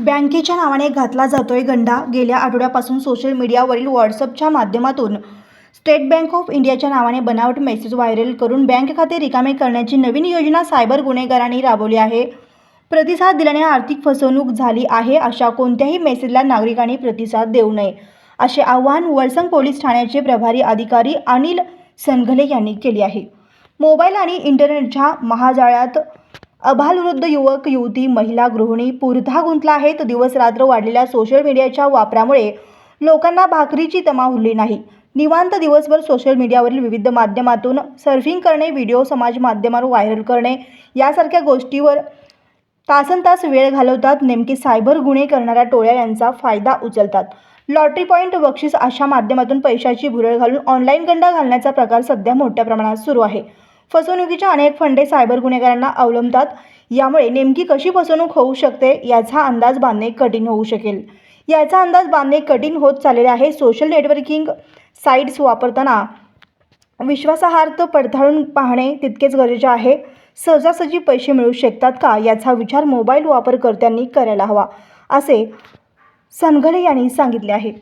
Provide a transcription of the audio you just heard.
बँकेच्या नावाने घातला जातोय गंडा गेल्या आठवड्यापासून सोशल मीडियावरील व्हॉट्सअपच्या माध्यमातून. स्टेट बँक ऑफ इंडियाच्या नावाने बनावट मेसेज व्हायरल करून बँक खाते रिकामे करण्याची नवीन योजना सायबर गुन्हेगारांनी राबवली आहे. प्रतिसाद दिल्याने आर्थिक फसवणूक झाली आहे अशा कोणत्याही मेसेजला नागरिकांनी प्रतिसाद देऊ नये असे आवाहन वळसंग पोलीस ठाण्याचे प्रभारी अधिकारी अनिल सनघले यांनी केले आहे. मोबाईल आणि इंटरनेटच्या महाजाळ्यात अभालवृद्ध युवक युवती महिला गृहिणी पुरधा गुंतला आहेत दिवस रात्र वाढलेल्या सोशल मीडियाच्या वापरामुळे लोकांना भाकरीची तमा उरली नाही. निवांत दिवसभर सोशल मीडियावरील विविध माध्यमातून सर्फिंग करणे व्हिडिओ समाज माध्यमावर व्हायरल करणे यासारख्या गोष्टीवर तासन तास वेळ घालवतात. नेमकी सायबर गुन्हे करणाऱ्या टोळ्या यांचा फायदा उचलतात. लॉटरी पॉईंट बक्षीस अशा माध्यमातून पैशाची भुरळ घालून ऑनलाईन गंडा घालण्याचा प्रकार सध्या मोठ्या प्रमाणात सुरू आहे. फसवणुकीच्या अनेक फंडे सायबर गुन्हेगारांना अवलंबतात. यामुळे नेमकी कशी फसवणूक होऊ शकते याचा अंदाज बांधणे कठीण होऊ शकेल. याचा अंदाज बांधणे कठीण होत चाललेले आहे सोशल नेटवर्किंग साईट्स वापरताना. विश्वासार्हता पडताळून पाहणे तितकेच गरजेचे आहे. सहजासहजी पैसे मिळू शकतात का याचा विचार मोबाईल वापरकर्त्यांनी करायला हवा असे सनघले यांनी सांगितले आहे.